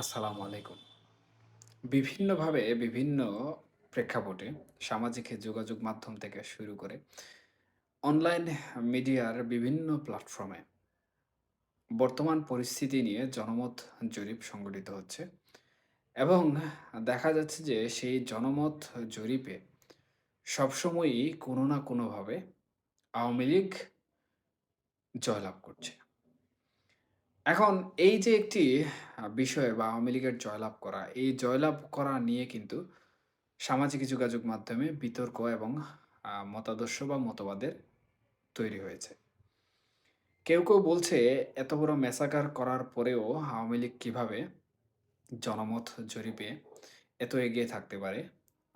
আসসালামু আলাইকুম। বিভিন্নভাবে বিভিন্ন প্রেক্ষাপটে সামাজিক যোগাযোগ মাধ্যম থেকে শুরু করে অনলাইন মিডিয়ার বিভিন্ন প্ল্যাটফর্মে বর্তমান পরিস্থিতি নিয়ে জনমত জরিপ সংগঠিত হচ্ছে এবং দেখা যাচ্ছে যে সেই জনমত জরিপে সবসময়ই কোনো না কোনোভাবে আওয়ামী লীগ জয়লাভ করছে। এখন এই যে একটি বিষয় বা আওয়ামী লীগের জয়লাভ করা, এই জয়লাভ করা নিয়ে কিন্তু সামাজিক যোগাযোগ মাধ্যমে বিতর্ক এবং মতাদর্শ বা মতবাদের তৈরি হয়েছে। কেউ, কেউ বলছে এত বড় ম্যাসাকার করার পরেও আওয়ামী লীগ কীভাবে জনমত জরিপে এত এগিয়ে থাকতে পারে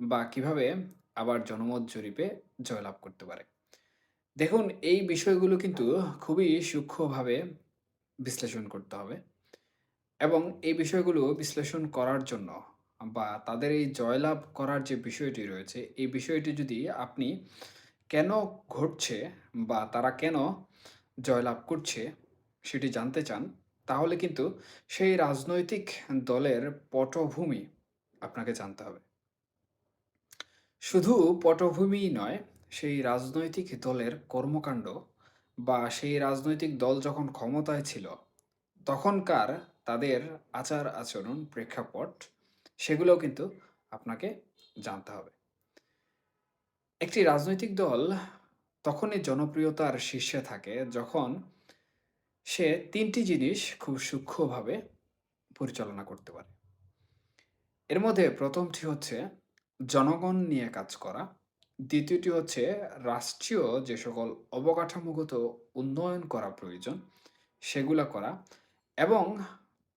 বা কীভাবে আবার জনমত জরিপে জয়লাভ করতে পারে। দেখুন এই বিষয়গুলো কিন্তু খুবই সূক্ষ্মভাবে বিশ্লেষণ করতে হবে এবং এই বিষয়গুলো বিশ্লেষণ করার জন্য বা তাদের এই জয়লাভ করার যে বিষয়টি রয়েছে, এই বিষয়টি যদি আপনি কেন ঘটছে বা তারা কেন জয়লাভ করছে সেটি জানতে চান, তাহলে কিন্তু সেই রাজনৈতিক দলের পটভূমি আপনাকে জানতে হবে। শুধু পটভূমিই নয়, সেই রাজনৈতিক দলের কর্মকাণ্ড বা সেই রাজনৈতিক দল যখন ক্ষমতায় ছিল, তখনকার তাদের আচার-আচরণ, প্রেক্ষাপট সেগুলোও কিন্তু আপনাকে জানতে হবে। একটি রাজনৈতিক দল তখনই জনপ্রিয়তার শীর্ষে থাকে যখন সে তিনটি জিনিস খুব সূক্ষ্মভাবে পরিচালনা করতে পারে। এর মধ্যে প্রথমটি হচ্ছে জনগণ নিয়ে কাজ করা। দ্বিতীয়টি হচ্ছে রাষ্ট্রীয় যে সকল অবকাঠামোগত উন্নয়ন করা প্রয়োজন, সেগুলা করা এবং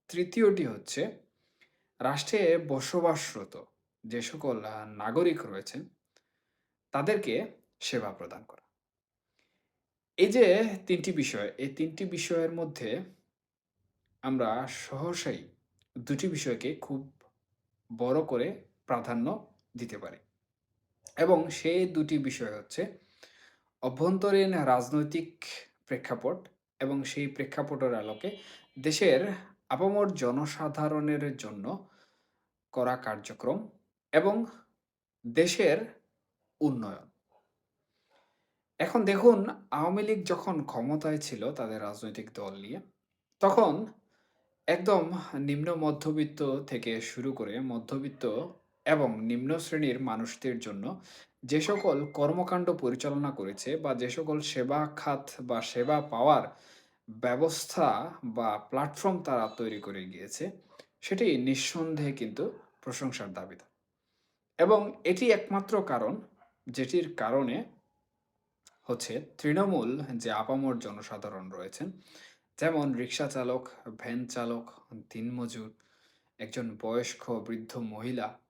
তৃতীয়টি হচ্ছে রাষ্ট্রে বসবাসরত যে সকল নাগরিক রয়েছেন, তাদেরকে সেবা প্রদান করা। এই যে তিনটি বিষয়, এই তিনটি বিষয়ের মধ্যে আমরা সহসাই দুটি বিষয়কে খুব বড় করে প্রাধান্য দিতে পারি। এবং সেই দুটি বিষয় হচ্ছে অভ্যন্তরীণ রাজনৈতিক প্রেক্ষাপট এবং সেই প্রেক্ষাপটের আলোকে দেশের আপামর জনসাধারণের জন্য করা কার্যক্রম এবং দেশের উন্নয়ন। এখন দেখুন আওয়ামী লীগ যখন ক্ষমতায় ছিল তাদের রাজনৈতিক দল নিয়ে, তখন একদম নিম্ন মধ্যবিত্ত থেকে শুরু করে মধ্যবিত্ত এবং নিম্ন শ্রেণির মানুষদের জন্য যে সকল কর্মকাণ্ড পরিচালনা করেছে বা যে সকল সেবা খাত বা সেবা পাওয়ার ব্যবস্থা বা প্ল্যাটফর্ম তারা তৈরি করে গিয়েছে, সেটি নিঃসন্দেহে কিন্তু প্রশংসার দাবিদার। এবং এটি একমাত্র কারণ যেটির কারণে হচ্ছে তৃণমূল যে আপামর জনসাধারণ রয়েছেন, যেমন রিক্সা চালক, ভ্যান চালক, দিনমজুর, একজন বয়স্ক বৃদ্ধ মহিলা,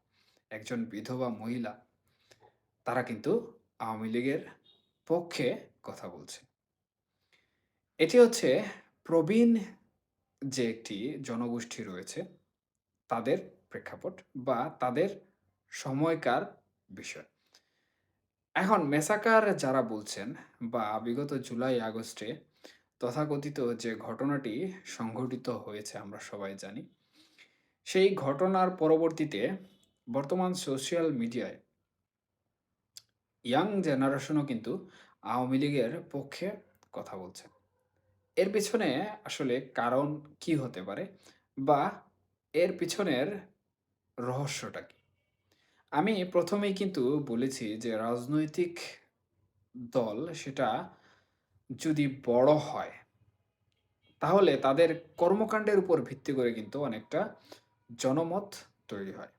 একজন বিধবা মহিলা, তারা কিন্তু আওয়ামী লীগের পক্ষে কথা বলছে। এটি হচ্ছে প্রবীণ যে একটি জনগোষ্ঠী রয়েছে, তাদের প্রেক্ষাপট বা তাদের সময়কার বিষয়। এখন মেসাকার যারা বলছেন বা বিগত জুলাই আগস্টে তথাকথিত যে ঘটনাটি সংঘটিত হয়েছে আমরা সবাই জানি। সেই ঘটনার পরবর্তীতে বর্তমান সোশ্যাল মিডিয়ায় ইয়াং জেনারেশনও কিন্তু আওয়ামী লীগের পক্ষে কথা বলছে। এর পেছনে আসলে কারণ কি হতে পারে? বা এর পিছনের রহস্যটা কি? আমি প্রথমেই কিন্তু বলেছি যে রাজনৈতিক দল সেটা যদি বড় হয়, তাহলে তাদের কর্মকাণ্ডের উপর ভিত্তি করে কিন্তু অনেকটা জনমত তৈরি হয়।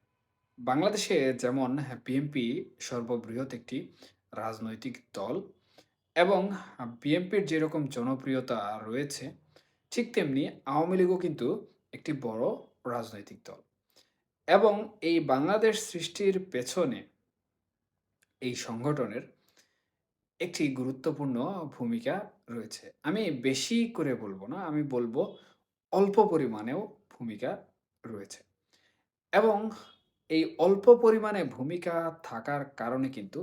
বাংলাদেশে যেমন বিএনপি সর্ববৃহৎ একটি রাজনৈতিক দল এবং বিএনপির যেরকম জনপ্রিয়তা রয়েছে, ঠিক তেমনি আওয়ামী লীগও কিন্তু একটি বড় রাজনৈতিক দল। এবং এই বাংলাদেশ সৃষ্টির পেছনে এই সংগঠনের একটি গুরুত্বপূর্ণ ভূমিকা রয়েছে। আমি বেশি করে বলব না, আমি বলব অল্প পরিমাণেও ভূমিকা রয়েছে। এবং এই অল্প পরিমাণে ভূমিকা থাকার কারণে কিন্তু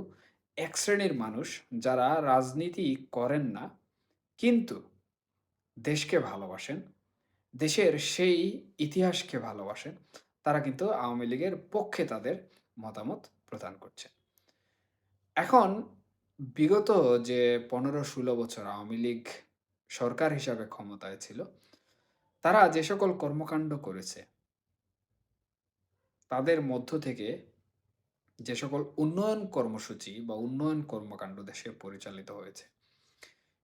এক শ্রেণির মানুষ যারা রাজনীতি করেন না, কিন্তু দেশকে ভালোবাসেন, দেশের সেই ইতিহাসকে ভালোবাসেন তারা কিন্তু আওয়ামী লীগের পক্ষে তাদের মতামত প্রদান করছে। এখন বিগত যে পনেরো ষোলো বছর আওয়ামী লীগ সরকার হিসাবে ক্ষমতায় ছিল তারা যে সকল কর্মকাণ্ড করেছে তাদের মধ্য থেকে যে সকল উন্নয়ন কর্মসূচি বা উন্নয়ন কর্মকাণ্ড দেশে পরিচালিত হয়েছে,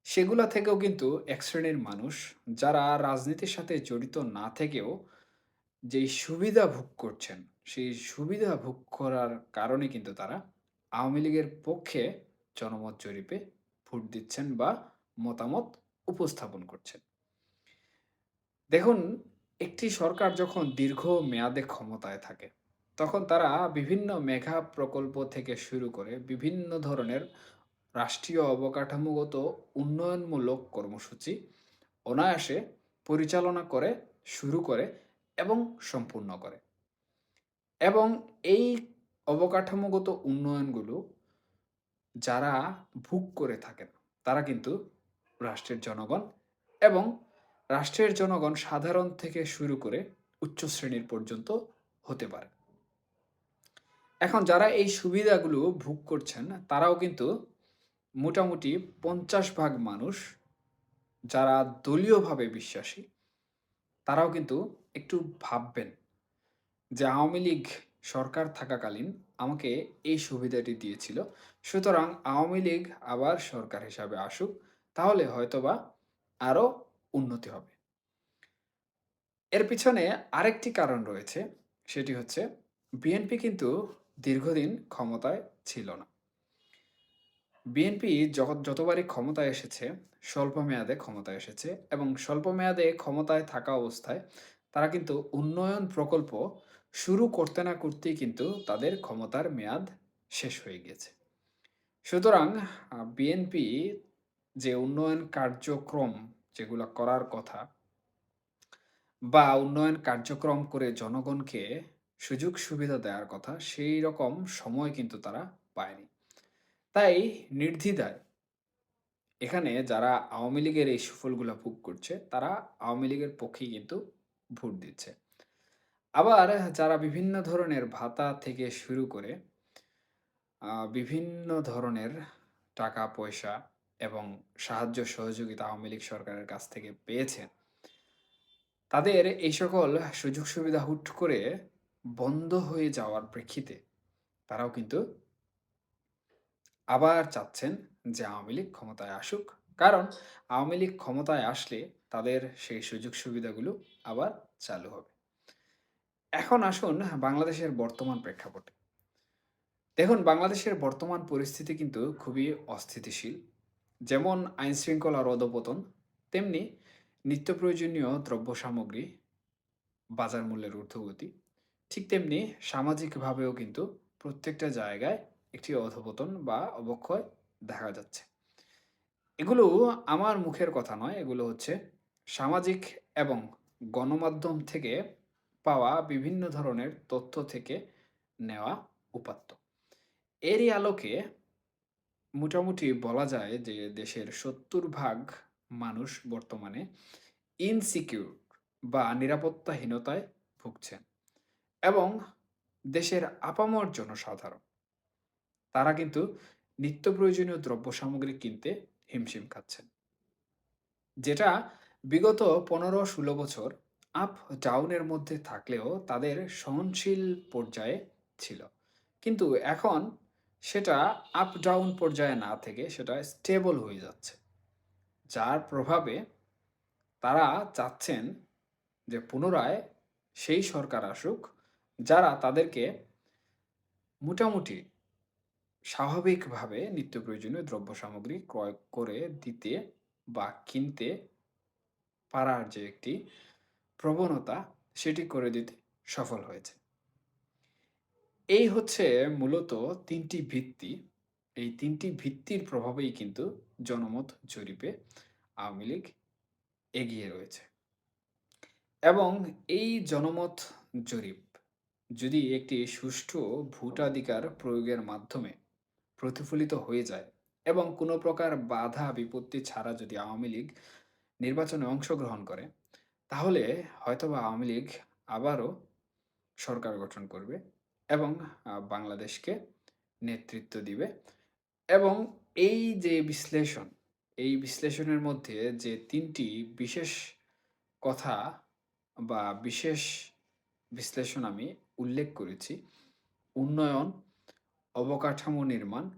সেগুলা থেকেও কিন্তু এক শ্রেণির মানুষ যারা রাজনীতির সাথে জড়িত না থেকেও যেই সুবিধা ভোগ করছেন, সেই সুবিধা ভোগ করার কারণে কিন্তু তারা আওয়ামী লীগের পক্ষে জনমত জরিপে ভোট দিচ্ছেন বা মতামত উপস্থাপন করছেন। দেখুন, একটি সরকার যখন দীর্ঘ মেয়াদে ক্ষমতায় থাকে তখন তারা বিভিন্ন মেঘা প্রকল্প থেকে শুরু করে বিভিন্ন ধরনের রাষ্ট্রীয় অবকাঠামোগত উন্নয়নমূলক কর্মসূচি অনায়াসে পরিচালনা করে, শুরু করে এবং সম্পূর্ণ করে। এবং এই অবকাঠামোগত উন্নয়নগুলো যারা ভোগ করে থাকেন, তারা কিন্তু রাষ্ট্রের জনগণ এবং রাষ্ট্রের জনগণ সাধারণ থেকে শুরু করে উচ্চ শ্রেণির পর্যন্ত হতে পারে। এখন যারা এই সুবিধাগুলো ভোগ করছেন, তারাও কিন্তু মোটামুটি পঞ্চাশ ভাগ মানুষ যারা দলীয়ভাবে বিশ্বাসী, তারাও কিন্তু একটু ভাববেন যে আওয়ামী লীগ সরকার থাকাকালীন আমাকে এই সুবিধাটি দিয়েছিল। সুতরাং আওয়ামী লীগ আবার সরকার হিসাবে আসুক, তাহলে হয়তোবা আরও উন্নতি হবে। এর পিছনে আরেকটি কারণ রয়েছে, সেটি হচ্ছে বিএনপি কিন্তু দীর্ঘদিন ক্ষমতায় ছিল না। বিএনপি যতবারই ক্ষমতায় এসেছে, স্বল্প মেয়াদে ক্ষমতায় এসেছে এবং স্বল্প মেয়াদে ক্ষমতায় থাকা অবস্থায় তারা কিন্তু উন্নয়ন প্রকল্প শুরু করতে না করতেই কিন্তু তাদের ক্ষমতার মেয়াদ শেষ হয়ে গিয়েছে। সুতরাং বিএনপি যে উন্নয়ন কার্যক্রম যেগুলো করার কথা বা উন্নয়ন কার্যক্রম করে জনগণকে সুযোগ সুবিধা দেওয়ার কথা, সেই রকম সময় কিন্তু তারা পায়নি। তাই নির্দ্বিধায় এখানে যারা আওয়ামী লীগের এই সুফলগুলো ভোগ করছে, তারা আওয়ামী লীগের পক্ষেই কিন্তু ভোট দিচ্ছে। আবার যারা বিভিন্ন ধরনের ভাতা থেকে শুরু করে বিভিন্ন ধরনের টাকা, পয়সা এবং সাহায্য সহযোগিতা আওয়ামী লীগ সরকারের কাছ থেকে পেয়েছেন তাদের এই সকল সুযোগ সুবিধা হুট করে বন্ধ হয়ে যাওয়ার প্রেক্ষিতে তারাও কিন্তু আবার চাচ্ছেন যে আওয়ামী লীগ ক্ষমতায় আসুক। কারণ আওয়ামী লীগ ক্ষমতায় আসলে তাদের সেই সুযোগ সুবিধাগুলো আবার চালু হবে। এখন আসুন বাংলাদেশের বর্তমান প্রেক্ষাপটে। দেখুন, বাংলাদেশের বর্তমান পরিস্থিতি কিন্তু খুবই অস্থিতিশীল। যেমন আইন শৃঙ্খলার অধপতন তেমনি নিত্য প্রয়োজনীয় দ্রব্য সামগ্রী বাজার মূল্যের ঊর্ধ্বগতি ঠিক তেমনি সামাজিকভাবেও কিন্তু প্রত্যেকটা জায়গায় একটি অধপতন বা অবক্ষয় দেখা যাচ্ছে। এগুলো আমার মুখের কথা নয়, এগুলো হচ্ছে সামাজিক এবং গণমাধ্যম থেকে পাওয়া বিভিন্ন ধরনের তথ্য থেকে নেওয়া উপাত্ত। এরই আলোকে মোটামুটি বলা যায় যে দেশের সত্তর ভাগ মানুষ বর্তমানে ইনসিকিউর বা নিরাপত্তাহীনতায় ভুগছেন। এবং দেশের আপামর জনসাধারণ। তারা কিন্তু নিত্য প্রয়োজনীয় দ্রব্য সামগ্রী কিনতে হিমশিম খাচ্ছেন। যেটা বিগত পনেরো ষোলো বছর আপ ডাউনের মধ্যে থাকলেও তাদের সহনশীল পর্যায়ে ছিল। কিন্তু এখন সেটা আপ ডাউন পর্যায়ে না থেকে সেটা স্টেবল হয়ে যাচ্ছে। যার প্রভাবে তারা চাচ্ছেন যে পুনরায় সেই সরকার আসুক যারা তাদেরকে মোটামুটি স্বাভাবিকভাবে নিত্য প্রয়োজনীয় দ্রব্য সামগ্রী ক্রয় করে দিতে বা কিনতে পারার যে একটি প্রবণতা, সেটি করে দিতে সফল হয়েছে। এই হচ্ছে মূলত তিনটি ভিত্তি। এই তিনটি ভিত্তির প্রভাবেই কিন্তু জনমত জরিপে আওয়ামী লীগ এগিয়ে রয়েছে। এবং এই জনমত জরিপ যদি একটি সুষ্ঠু ভোটাধিকার প্রয়োগের মাধ্যমে প্রতিফলিত হয়ে যায় এবং কোনো প্রকার বাধা বিপত্তি ছাড়া যদি আওয়ামী লীগ নির্বাচনে অংশগ্রহণ করে তাহলে হয়তোবা আওয়ামী লীগ আবারও সরকার গঠন করবে এবং বাংলাদেশকে নেতৃত্ব দিবে এবং এই যে বিশ্লেষণ, এই বিশ্লেষণের মধ্যে যে তিনটি বিশেষ কথা বা বিশেষ বিশ্লেষণ আমি উল্লেখ করেছি, উন্নয়ন, অবকাঠামো নির্মাণ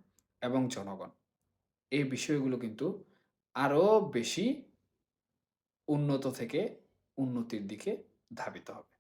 এবং জনগণ। এই বিষয়গুলো কিন্তু আরও বেশি উন্নত থেকে উন্নতির দিকে ধাবিত হবে।